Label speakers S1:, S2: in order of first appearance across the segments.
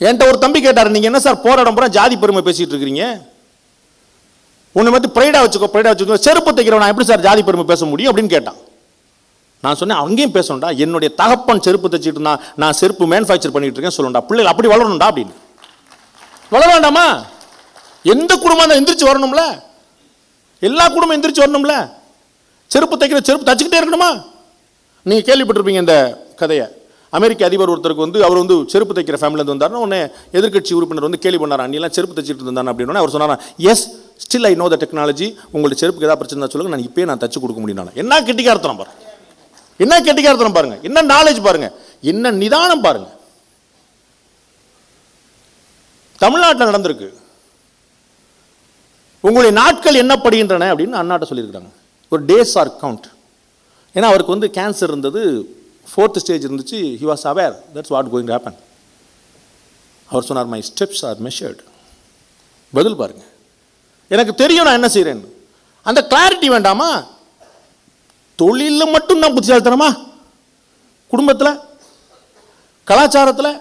S1: என்கிட்ட ஒரு தம்பி கேட்டார் நீங்கள் என்ன சார் போராடம் இடம் பூரா ஜாதி பெருமை பேசிகிட்டு இருக்கிறீங்க? உன்னை மட்டும் ப்ரைடாக வச்சுக்கோ ப்ரைடாக வச்சுக்கோ செருப்பு தைக்கிறவன் எப்படி சார் ஜாதி பெருமை பேச முடியும் அப்படின்னு கேட்டான். நான் சொன்னேன் அங்கேயும் பேசணும்டா என்னுடைய தகப்பன் செருப்பு தைச்சிட்டு இருந்தான் நான் செருப்பு மேனுஃபேக்சர் பண்ணிட்டு இருக்கேன் சொல்லணும்டா பிள்ளைகள் அப்படி வளரணும்டா அப்படின்னு. வளர வேண்டாமா? எந்த குடும்பம் தான் எந்திரிச்சு வரணும்ல? எல்லா குடும்பம் எந்திரிச்சு வரணும்ல? செருப்பு தைக்கிற செருப்பு தச்சுக்கிட்டே இருக்கணுமா? நீங்கள் கேள்விப்பட்டிருப்பீங்க இந்த கதையை. அமெரிக்க அதிபர் ஒருத்தருக்கு வந்து அவர் வந்து செருப்பு தைக்கிற ஃபேமிலியிலேருந்து வந்தார்னா உடனே எதிர்க்கட்சி உறுப்பினர் வந்து கேள்வி பண்ணார் நீ செருப்பு தைச்சிட்டு இருந்தான்? அப்படின்னு அவர் சொன்னாரா yes still I know the technology உங்களுடைய செருப்புக்கு ஏதாவது பிரச்சனை சொல்லுங்க. நான் இப்பயே நான் தச்சு கொடுக்க முடியும் என்ன கெட்டிக்காரத்தனம் பாருங்க. என்ன கெட்டிக்காரத்தனம் பாருங்க. என்ன நாலேஜ் பாருங்க. என்ன நிதானம் பாருங்க. தமிழ்நாட்டில் நடந்திருக்கு. உங்களுடைய நாட்கள் என்ன படுகின்றன அப்படின்னு அண்ணாட்ட சொல்லியிருக்காங்க ஒரு டேஸ் ஆர் கவுண்ட் ஏன்னா அவருக்கு வந்து கேன்சர் இருந்தது ஃபோர்த் ஸ்டேஜ் இருந்துச்சு he was aware that's what going happen அவர் சொன்னார் மை ஸ்டெப்ஸ் ஆர் மெஷர்டு பதில் பாருங்க. எனக்கு தெரியும் நான் என்ன செய்கிறேன்னு அந்த கிளாரிட்டி வேண்டாமா? தொழிலில் மட்டும் நான் புத்திசாலித்தனமா? குடும்பத்தில் கலாச்சாரத்தில்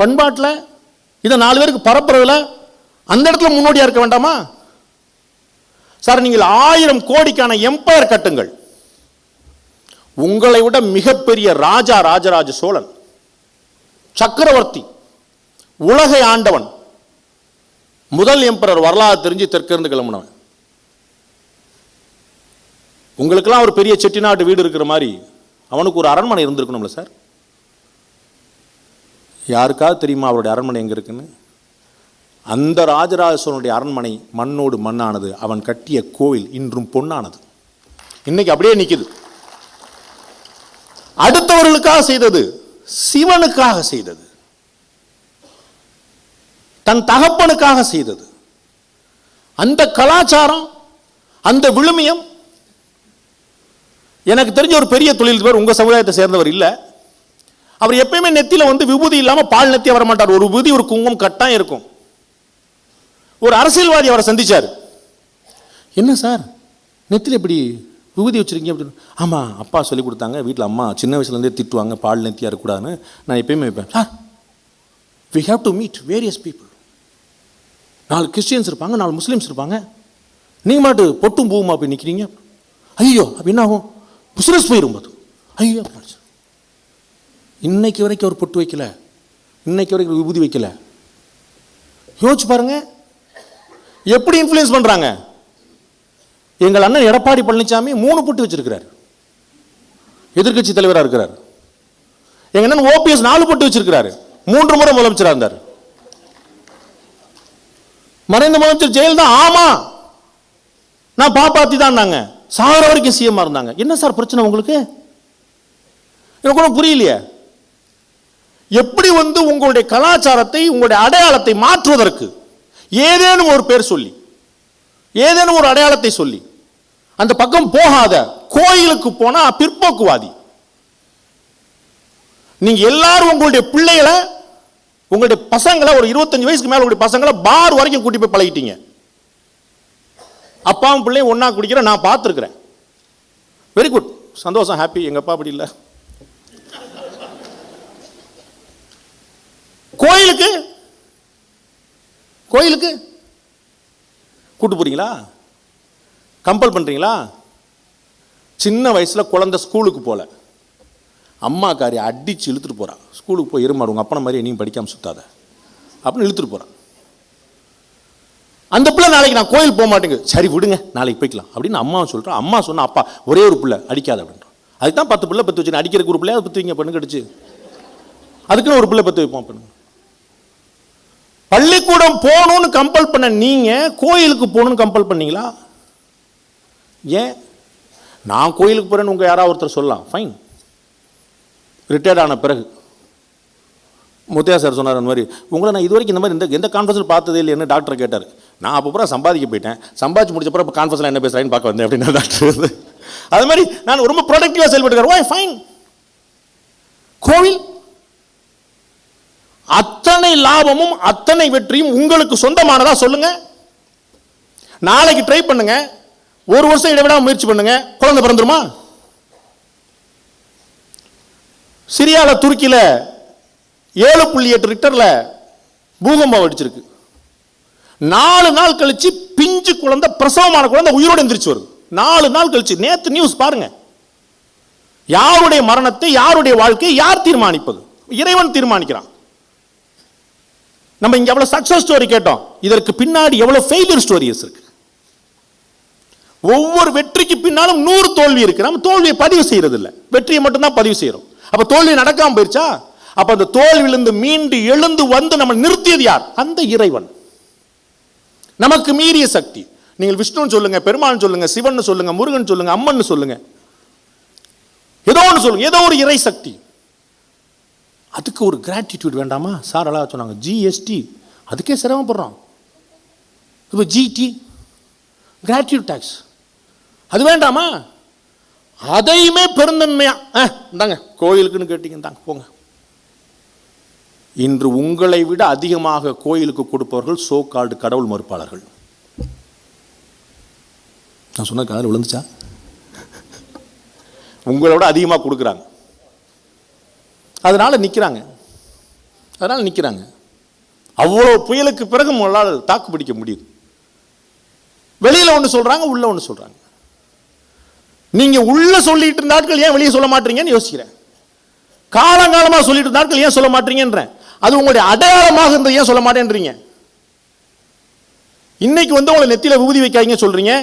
S1: பண்பாட்டில் இதை நாலு பேருக்கு பரப்புறதுல அந்த இடத்துல முன்னோடியாக இருக்க வேண்டாமா? சார் நீங்கள் ஆயிரம் கோடிக்கான எம்பையர் கட்டுங்கள். உங்களை விட மிகப்பெரிய ராஜா ராஜராஜ சோழன் சக்கரவர்த்தி உலகை ஆண்டவன் முதல் எம்பரர் வரலாறு தெரிஞ்சு தெற்கிருந்து கிளம்புனவன். உங்களுக்கெல்லாம் ஒரு பெரிய செட்டிநாட்டு வீடு இருக்கிற மாதிரி அவனுக்கு ஒரு அரண்மனை இருந்திருக்கணும்ல சார்? யாருக்காவது தெரியுமா அவருடைய அரண்மனை எங்கே இருக்குன்னு? அந்த ராஜராஜ சோழனுடைய அரண்மனை மண்ணோடு மண்ணானது. அவன் கட்டிய கோவில் இன்றும் பொன்னானது. இன்னைக்கு அப்படியே நிற்கிது அடுத்தவர்களுக்காக செய்தது சிவனுக்காக செய்தது தன் தகப்பனுக்காக செய்தது. அந்த கலாச்சாரம் அந்த விழுமியம் எனக்கு தெரிஞ்ச ஒரு பெரிய தொழில் உங்க சமுதாயத்தை சேர்ந்தவர் இல்லை. அவர் எப்பயுமே நெத்தியில் வந்து விபூதி இல்லாமல் பால் நெத்தி வர மாட்டார். ஒரு விபூதி ஒரு குங்குமம் கட்டாயம் இருக்கும். ஒரு அரசியல்வாதி அவரை சந்திச்சார். என்ன சார்? நெத்தில் இப்படி விபூதி வச்சிருக்கீங்க அப்படின்னு ஆமாம் அப்பா சொல்லி கொடுத்தாங்க. வீட்டில் அம்மா சின்ன வயசுலேருந்தே திட்டுவாங்க பால் நெத்தியாக இருக்கக்கூடாதுன்னு. நான் எப்பயுமே வைப்பேன் sir we have to meet various people நாலு கிறிஸ்டியன்ஸ் இருப்பாங்க நாலு முஸ்லீம்ஸ் இருப்பாங்க. நீங்கள் மாட்டு பொட்டும் பூவுமா போய் நிற்கிறீங்க ஐயோ அப்போ என்ன ஆகும்? பிஸ்னஸ் போயிடும் அது ஐயோ இன்னைக்கு வரைக்கும் அவர் பொட்டு வைக்கல. இன்னைக்கு வரைக்கும் விபூதி வைக்கல. யோசிச்சு பாருங்க. எப்படி இன்ஃப்ளூயன்ஸ் பண்ணுறாங்க எங்கள் அண்ணன் எடப்பாடி பழனிசாமி மூணு புட்டு வச்சிருக்கிறார். எதிர்க்கட்சி தலைவராக இருக்கிறார். எங்கள் அண்ணன் ஓபிஎஸ் நாலு புட்டு வச்சிருக்கிறாரு. மூன்று முறை முதலமைச்சராக இருந்தார். மறைந்த முதலமைச்சர் ஜெயலலிதா ஆமா. நான் பாப்பாத்தி தான் நாங்க சாகிற வரைக்கும் சிஎம் இருந்தாங்க. என்ன சார் பிரச்சனை உங்களுக்கு? எனக்கு ஒன்றும் புரியலையே. எப்படி வந்து உங்களுடைய கலாச்சாரத்தை உங்களுடைய அடையாளத்தை மாற்றுவதற்கு ஏதேனும் ஒரு பேர் சொல்லி ஏதேனும் ஒரு அடையாளத்தை சொல்லி அந்த பக்கம் போகாத கோயிலுக்கு போனா பிற்போக்குவாதி. நீங்க எல்லாரும் உங்களுடைய பிள்ளைகளை உங்களுடைய பசங்களை ஒரு இருபத்தஞ்சு வயசுக்கு மேல உங்களுடைய பசங்களை பார் வரைக்கும் கூட்டி போய் பழகிட்டீங்க. அப்பாவும் பிள்ளையும் ஒன்னா குடிக்கிற நான் பார்த்துருக்கிறேன். வெரி குட் சந்தோஷம் ஹாப்பி எங்க அப்பா அப்படி இல்லை. கோயிலுக்கு கோயிலுக்கு கூட்டு போறீங்களா? கம்பல் பண்ணுறீங்களா சின்ன வயசில் குழந்தை ஸ்கூலுக்கு போகல அம்மாக்காரி அடித்து இழுத்துட்டு போகிறான் ஸ்கூலுக்கு போய் இருமாடு உங்கள் அப்பனை மாதிரி நீயும் படிக்காமல் சுத்தாத. அப்படின்னு இழுத்துட்டு போகிறான் அந்த பிள்ளை நாளைக்கு நான் கோயில் போக மாட்டேங்க. சரி விடுங்க. நாளைக்கு போய்க்கலாம். அப்படின்னு அம்மா சொல்கிறேன் அம்மா சொன்னால் அப்பா ஒரே ஒரு பிள்ளை அடிக்காத அப்படின்றான் அதுக்கு தான் பத்து பிள்ளை பத்து வச்சு அடிக்கிற ஒரு பிள்ளைய பத்து வைங்க பண்ணு கடிச்சு அதுக்குன்னு ஒரு பிள்ளை பத்து வைப்போம் பண்ணுங்க பள்ளிக்கூடம் போகணும்னு கம்பல் பண்ண நீங்கள் கோயிலுக்கு போகணும்னு கம்பல் பண்ணீங்களா? ஏன்? நான் கோயிலுக்கு போகிறேன்னு உங்கள் யாராவது ஒருத்தர் சொல்லலாம். ஃபைன் ரிட்டையர்ட் ஆன பிறகு. முத்தையா சார் சொன்னார் அந்த மாதிரி உங்களை நான் இது வரைக்கும் இந்த மாதிரி இந்த எந்த கான்ஃபரன்ஸில் பார்த்ததே இல்லைன்னு டாக்டர் கேட்டார். நான் அப்போ பூரா சம்பாதிக்க போயிட்டேன். சம்பாதிச்சு முடிச்ச பிறகு இப்போ கான்ஃபரன்ஸில் என்ன பேசுகிறேன்னு பார்க்க வந்தேன் அப்படின்னு டாக்டர் அது மாதிரி நான் ரொம்ப ப்ரொடக்டிவாக செயல்பட்டுக்கிறேன் ஓய் ஃபைன் கோவில் அத்தனை லாபமும் அத்தனை வெற்றியும் உங்களுக்கு சொந்தமானதா சொல்லுங்க. நாளைக்கு ட்ரை பண்ணுங்க. ஒரு வருஷம் இடைவிடாம முயற்சி பண்ணுங்க. குழந்தை பிறந்துருமா? சிரியால துருக்கியில ஏழு புள்ளி எட்டு ரிக்டர்ல பூகம்பம் அடிச்சிருக்கு. நாலு நாள் கழிச்சு பிஞ்சு குழந்தை பிரசவமான குழந்தை உயிரோடு எந்திரிச்சு வருது. நாலு நாள் கழிச்சு. நேத்து நியூஸ் பாருங்க. யாருடைய மரணத்தை யாருடைய வாழ்க்கையை யார் தீர்மானிப்பது? இறைவன் தீர்மானிக்கிறான். நம்ம இங்க எவ்வளவு சக்ஸஸ் ஸ்டோரி கேட்டோம். இதற்கு பின்னாடி எவ்வளவு ஃபெயிலியர் ஸ்டோரிஸ் இருக்கு. ஒவ்வொரு வெற்றிக்கு பின்னாலும் நூறு தோல்வி இருக்கு. நம்ம தோல்வியை பதிவு செய்யறது இல்ல வெற்றியை மட்டும்தான் பதிவு செய்யறோம். அப்போ தோல்வி நடக்காம போயிருச்சா? அப்ப அந்த தோல்வியிலிருந்து மீண்டு எழுந்து வந்து நம்ம நிறுத்தியது யார்? அந்த இறைவன். நமக்கு மீறிய சக்தி. நீங்கள் விஷ்ணுன்னு சொல்லுங்க பெருமான் சொல்லுங்க சிவன் சொல்லுங்க முருகன் சொல்லுங்க அம்மன் சொல்லுங்க. ஏதோ ஒன்று சொல்லுங்க. ஏதோ ஒரு இறை சக்தி. அதுக்கு ஒரு கிராட்டிடியூட் வேண்டாமா? சார் அழகாக சொன்னாங்க ஜிஎஸ்டி அதுக்கே சிரமப்படுறோம். இப்போ ஜிடி கிராட்டிடியூட் டேக்ஸ் அது வேண்டாமா? அதையுமே பெருந்தன்மையா. ஆ இந்தாங்க கோயிலுக்குன்னு கேட்டிங்க இந்தாங்க போங்க. இன்று உங்களை விட அதிகமாக கோயிலுக்கு கொடுப்பவர்கள் சோ கால்டு கடவுள் மறுப்பாளர்கள். நான் சொன்ன காதல் விழுந்துச்சா? உங்களை விட அதிகமாக கொடுக்குறாங்க. அதனால் நிற்கிறாங்க அதனால் நிற்கிறாங்க அவ்வளோ புயலுக்கு பிறகு உங்களால் தாக்கு பிடிக்க முடியுது. வெளியில் ஒன்று சொல்கிறாங்க உள்ளே ஒன்று சொல்கிறாங்க நீங்கள் உள்ளே சொல்லிட்டு இருந்த ஆட்கள் ஏன் வெளியே சொல்ல மாட்டீங்கன்னு யோசிக்கிறேன். காலங்காலமாக சொல்லிட்டு இருந்த ஆட்கள் ஏன் சொல்ல மாட்டீங்கன்றேன். அது உங்களுடைய அடையாளமாக இருந்தது ஏன் சொல்ல மாட்டேன்றீங்க? இன்னைக்கு வந்து உங்களை நெத்தியில் விபூதி வைக்காதீங்க சொல்கிறீங்க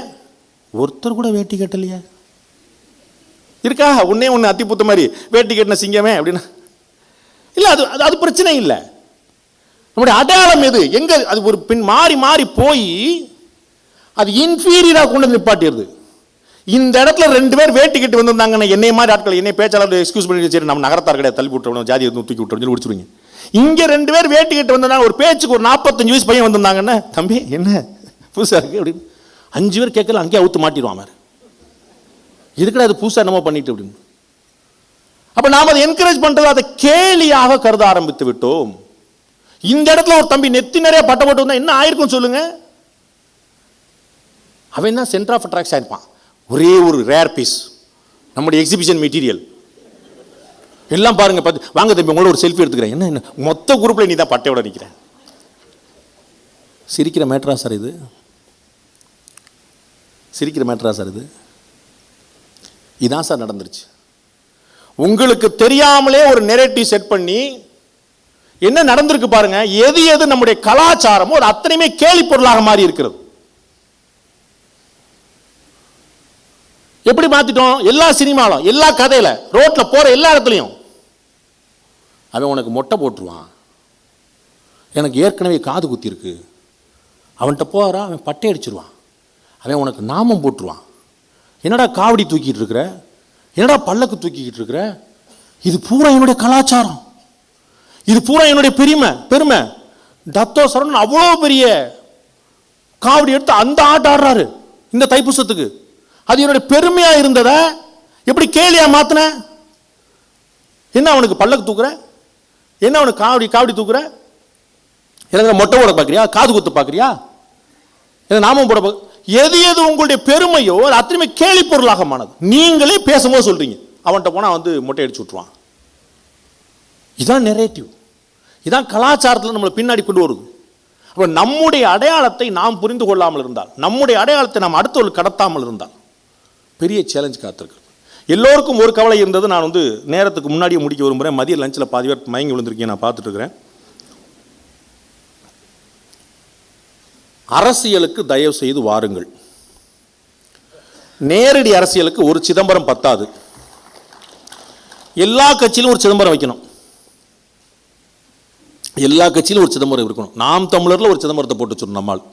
S1: ஒருத்தர் கூட வேட்டி கட்டலையா. இருக்கா? ஒன்னே ஒன்று அத்தி புத்த மாதிரி வேட்டி கட்டின சிங்கமே அப்படின்னா. இல்லை அது அது- அது பிரச்சனை இல்லை. நம்முடைய அடையாளம் எது? எங்க அது ஒரு பின் மாறி மாறி போய் அது இன்ஃபீரியராக கொண்டு வந்து நிப்பாட்டிடுது. இந்த இடத்துல ரெண்டு பேர் வேட்டிக்கிட்டு கட்டி வந்திருந்தாங்கன்னா என்னை மாதிரி ஆட்கள் என்னை பேச்சாளர் எக்ஸ்கியூஸ் பண்ணி சரி நம்ம நகரத்தார் கிடையாது தள்ளி விட்டுறோம் ஜாதி வந்து தூக்கி விட்டுறோம் சொல்லி முடிச்சுருவீங்க இங்கே ரெண்டு பேர் வேட்டிக்கிட்டு கட்டி வந்திருந்தாங்க ஒரு பேச்சுக்கு ஒரு நாற்பத்தஞ்சு வயசு பையன் வந்திருந்தாங்கன்னா தம்பி என்ன? புதுசாக இருக்கு அப்படின்னு. அஞ்சு பேர் கேட்கல அங்கேயே அவுத்து மாட்டிடுவான் அவன். இதுக்கட அது புதுசாக என்னமோ பண்ணிட்டு அப்படின்னு. அப்போ நாம் அதை என்கரேஜ் பண்ணுறது அதை கேலியாக கருத ஆரம்பித்து விட்டோம். இந்த இடத்துல ஒரு தம்பி நெத்தி நிறைய பட்டை போட்டு என்ன ஆயிருக்கும் சொல்லுங்க. அவன் தான் சென்டர் ஆஃப் அட்ராக்ஷன் ஆயிருப்பான் ஒரே ஒரு ரேர் பீஸ் நம்முடைய எக்ஸிபிஷன் மெட்டீரியல் எல்லாம் பாருங்க பார்த்து வாங்க தம்பி உங்களோட ஒரு செல்ஃபி எடுத்துக்கிறேன். என்ன என்ன? மொத்த குரூப்பில் நீ தான் பட்டையோட நிற்கிறேன் சிரிக்கிற மேட்ரா சார் இது. சிரிக்கிற மேட்ரா சார் இது. இதான் சார் நடந்துருச்சு. உங்களுக்கு தெரியாமலே ஒரு நெரேட்டிவ் செட் பண்ணி என்ன நடந்திருக்கு பாருங்க எது எது நம்முடைய கலாச்சாரமோ அது அத்தனையுமே கேலி பொருளாக மாறி இருக்கிறது. எப்படி மாத்திட்டோம்? எல்லா சினிமாலும் எல்லா கதையில ரோட்ல போற எல்லா இடத்துலையும். அவன் உனக்கு மொட்டை போட்டுருவான். எனக்கு ஏற்கனவே காது குத்தி இருக்கு அவன்கிட்ட போறா அவன் பட்டை அடிச்சிருவான். அவன் உனக்கு நாமம் போட்டுருவான். என்னடா காவடி தூக்கிட்டு இருக்கிற? என்னடா பல்லக்கு தூக்கிக்கிட்டு இருக்கிற? இது பூரா என்னுடைய கலாச்சாரம். இது பூரா என்னுடைய பெருமை பெருமை. தத்தோ சரவணன் அவ்வளோ பெரிய காவடி எடுத்து அந்த ஆட்டம் ஆடுறாரு இந்த தைப்பூசத்துக்கு. அது என்னுடைய பெருமையாக இருந்ததை எப்படி கேலியா மாத்தின? என்ன அவனுக்கு பல்லக்கு தூக்குற? என்ன அவனுக்கு காவடி காவடி தூக்குற? எனக்கு மொட்டை போட பார்க்குறியா காது குத்து பார்க்குறியா எனக்கு நாமம் போட பாக்க- எது எது உங்களுடைய பெருமையோ அது அத்தனையுமே கேலி பொருளாக மானது நீங்களே பேசும்போது சொல்றீங்க. அவன்கிட்ட போனால் வந்து மொட்டை அடிச்சு விட்ருவான் இதான் நெரேட்டிவ் இதான் கலாச்சாரத்தில் நம்மளை பின்னாடி கொண்டு வருது. அப்போ நம்முடைய அடையாளத்தை நாம் புரிந்து கொள்ளாமல் இருந்தால் நம்முடைய அடையாளத்தை நாம் அடுத்தவர்கள் கடத்தாமல் இருந்தால் பெரிய சேலஞ்ச் காத்திருக்கு எல்லோருக்கும் ஒரு கவலை இருந்தது. நான் வந்து நேரத்துக்கு முன்னாடியே முடிக்க விரும்புகிறேன் மதிய லஞ்சில் பாதி பேர் மயங்கி விழுந்திருக்கேன் நான் பார்த்துட்டு இருக்கிறேன். அரசியலுக்கு தயவு செய்து வாருங்கள். நேரடி அரசியலுக்கு ஒரு சிதம்பரம் பத்தாது. எல்லா கட்சியிலும் ஒரு சிதம்பரம் வைக்கணும். எல்லா கட்சியிலும் ஒரு சிதம்பரம் இருக்கணும். நாம் தமிழரில் ஒரு சிதம்பரத்தை போட்டு வச்சிடணும் நம்மால்.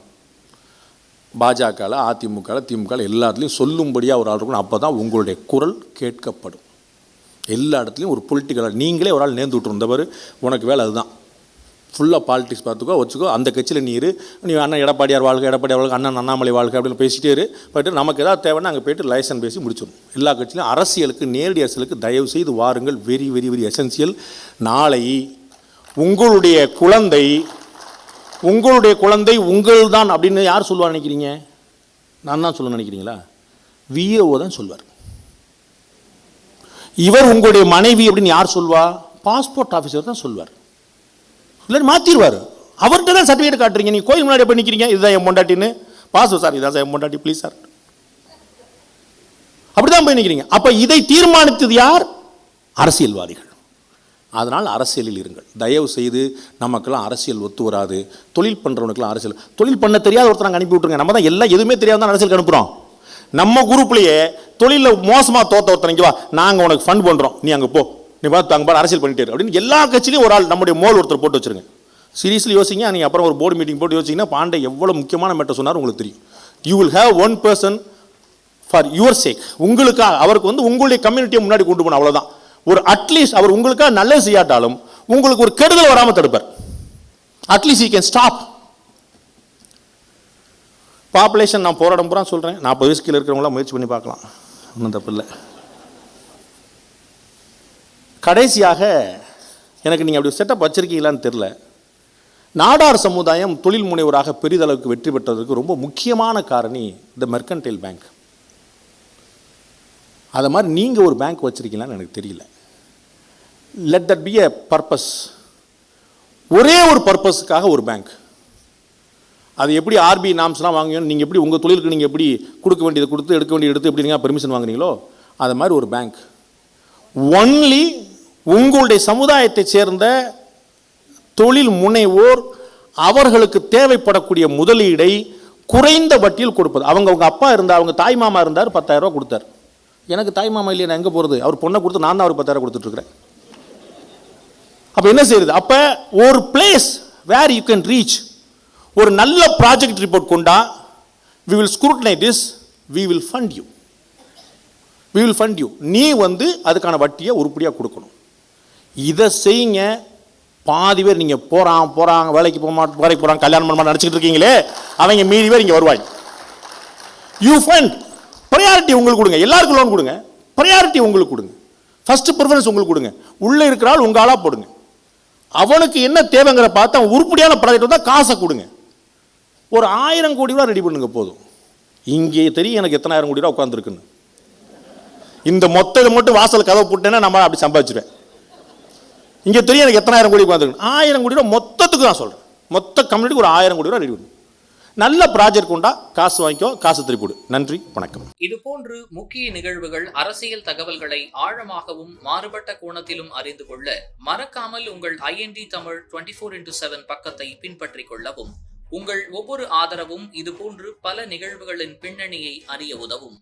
S1: பாஜகவில் அதிமுகவில் திமுக எல்லாத்துலேயும் சொல்லும்படியாக ஒரு ஆள் இருக்கணும். அப்போ தான் உங்களுடைய குரல் கேட்கப்படும். எல்லா இடத்துலையும் ஒரு பொலிட்டிக்கலாக நீங்களே ஒரு ஆள் நேர்ந்து விட்டுருந்தவர். உனக்கு வேலை அதுதான். ஃபுல்லாக பாலிடிக்ஸ் பார்த்துக்கோ வச்சுக்கோ அந்த கட்சியில் நீ இரு. நீ அண்ணன் எடப்பாடியார் வாழ்க எடப்பாடியார் வாழ்க அண்ணன் அண்ணாமலை வாழ்க அப்படின்னு பேசிட்டே இரு. போயிட்டு நமக்கு ஏதாவது தேவைன்னா அங்கே போயிட்டு லைசன் பேசி முடிச்சிடும் எல்லா கட்சியிலும் அரசியலுக்கு நேரடி அரசியலுக்கு தயவு செய்து வாருங்கள். வெரி வெரி வெரி எசென்சியல் நாளை உங்களுடைய குழந்தை உங்களுடைய குழந்தை உங்கள் தான் அப்படின்னு யார் சொல்லுவா நினைக்கிறீங்க? நான் தான் சொல்ல நினைக்கிறீங்களா? விஏஓ தான் சொல்வார் இவர் உங்களுடைய மனைவி அப்படின்னு யார் சொல்வா பாஸ்போர்ட் ஆஃபீஸர் தான் சொல்வார் இல்லை மாற்றிடுவார் அவர்கிட்ட தான் சர்டிஃபிகேட் காட்டுறீங்க. நீ கோயில் முன்னாடி போய் நிற்கிறீங்க இதுதான் என் பொண்டாட்டின்னு. பாஸ் சார் இதான் சார் என் பொண்டாட்டி ப்ளீஸ் சார் அப்படிதான் போய் நிற்கிறீங்க அப்போ இதை தீர்மானித்தது யார்? அரசியல்வாதிகள். அதனால் அரசியலில் இருங்கள். தயவு செய்து நமக்கெல்லாம் அரசியல் ஒத்து வராது. தொழில் பண்ணுறவனுக்கெல்லாம் அரசியல். தொழில் பண்ண தெரியாத ஒருத்தர் நாங்கள் அனுப்பி விட்ருங்க நம்ம தான் எல்லாம் எதுவுமே தெரியாத தான் அரசியலுக்கு அனுப்புகிறோம் நம்ம குரூப்லேயே தொழிலில் மோசமாக தோத்த ஒருத்தனைக்கு வா. நாங்கள் உனக்கு ஃபண்ட் பண்ணுறோம் நீ அங்கே போ. நீ பார்த்து அங்கே அரசியல் பண்ணிட்டு அப்படின்னு எல்லா கட்சியிலையும் ஒரு ஆள் நம்முடைய மோல் ஒருத்தர் போட்டு வச்சிருங்க. சீரியஸ்லி யோசிங்க நீங்கள் அப்புறம் ஒரு போர்டு மீட்டிங் போட்டு யோசிச்சிங்கன்னா பாண்டே எவ்வளோ முக்கியமான மேட்டர் சொன்னார் உங்களுக்கு தெரியும். You will have one person for your sake உங்களுக்காக அவருக்கு வந்து உங்களுடைய கம்யூனிட்டியை முன்னாடி கொண்டு போகணும் அவ்வளோதான் ஒரு அட்லீஸ்ட் அவர் உங்களுக்காக நல்லது செய்யாட்டாலும் உங்களுக்கு ஒரு கெடுதல் வராமல் தடுப்பார். At least you can stop population நான் போராடம் பூரா சொல்கிறேன் நாற்பது வயசு கீழே இருக்கிறவங்களாம் முயற்சி பண்ணி பார்க்கலாம். ஒன்றும் தப்பு இல்லை. கடைசியாக எனக்கு நீங்கள் அப்படி செட்டப் வச்சிருக்கீங்களான்னு தெரில நாடார் சமுதாயம் தொழில் முனைவராக பெரிதளவுக்கு வெற்றி பெற்றதற்கு ரொம்ப முக்கியமான காரணி இந்த மெர்கன்டைல் பேங்க் அதை மாதிரி நீங்கள் ஒரு பேங்க் வச்சுருக்கீங்களான்னு எனக்கு தெரியல. Let that be a purpose ஒரே ஒரு பர்பஸுக்காக ஒரு பேங்க் அது எப்படி ஆர்பிஐ நாம்ஸ்லாம் வாங்குவீங்க நீங்கள் எப்படி உங்கள் தொழிலுக்கு நீங்கள் எப்படி கொடுக்க வேண்டியதை கொடுத்து எடுக்க வேண்டியது எடுத்து எப்படி நீங்கள் பெர்மிஷன் வாங்குறீங்களோ அது மாதிரி ஒரு பேங்க் ஒன்லி உங்களுடைய சமுதாயத்தைச் சேர்ந்த தொழில் முனைவோர் அவர்களுக்கு தேவைப்படக்கூடிய முதலீடை குறைந்த வட்டியில் கொடுப்பது. அவங்க அவங்க அப்பா இருந்தார் அவங்க தாய் மாமா இருந்தார் பத்தாயிரம் ரூபா கொடுத்தார். எனக்கு தாய் மாமா இல்லையா நான் எங்கே போகிறது அவர் பொண்ணை கொடுத்து நான் தான் அவர் பத்தாயிரம் கொடுத்துட்ருக்குறேன். அப்போ என்ன செய்யுது அப்போ ஒரு place where you can reach ஒரு நல்ல ப்ராஜெக்ட் ரிப்போர்ட் கொண்டா we will scrutinize this we will fund you we will fund you நீ வந்து அதுக்கான வட்டியை உருப்படியாக கொடுக்கணும். இதை செய்யுங்க. பாதி பேர் நீங்கள் போகிறான் போகிறாங்க வேலைக்கு போக மாட்டோம் வேலைக்கு போகிறாங்க கல்யாணம் பண்ண மாட்டோம் நினச்சிக்கிட்டு இருக்கீங்களே அவங்க மீதி பேர் இங்கே வருவாங்க. யூ ஃபண்ட் ப்ரையாரிட்டி உங்களுக்கு கொடுங்க. எல்லாருக்கும் லோன் கொடுங்க. ப்ரையாரிட்டி உங்களுக்கு கொடுங்க. ஃபஸ்ட்டு ப்ரிஃபரன்ஸ் உங்களுக்கு கொடுங்க. உள்ளே இருக்கிற ஆள் உங்கள் ஆளாக போடுங்க. அவனுக்கு என்ன தேவைங்கிற பார்த்து அவன் உருப்படியான ப்ராஜெக்ட் வந்தால் காசை கொடுங்க. ஒரு ஆயிரம் கோடி ரூபா ரெடி பண்ணுங்க போதும். இங்கே தெரியும் எனக்கு எத்தனாயிரம் கோடி ரூபா உட்காந்துருக்குன்னு இந்த மொத்த இதை மட்டும் வாசல் கதவை போட்டேன்னா நம்ம அப்படி சம்பாதிச்சிருவேன். இங்கே தெரியும் எனக்கு எத்தனாயிரம் கோடி பார்த்துக்கணும் ஆயிரம் கோடி ரூபா மொத்தத்துக்கு நான் சொல்கிறேன் மொத்த கம்யூனிட்டிக்கு ஒரு ஆயிரம் கோடி ரூபா ரெடி நல்ல ப்ராஜெக்ட் உண்டா? காசு வாங்கிக்கோ காசு திருப்பிடு நன்றி வணக்கம்.
S2: இது போன்று முக்கிய நிகழ்வுகள் அரசியல் தகவல்களை ஆழமாகவும் மாறுபட்ட கோணத்திலும் அறிந்து கொள்ள மறக்காமல் உங்கள் INT Tamil twenty four into seven பக்கத்தை பின்பற்றிக் கொள்ளவும் உங்கள் ஒவ்வொரு ஆதரவும் இதுபோன்று பல நிகழ்வுகளின் பின்னணியை அறிய உதவும்.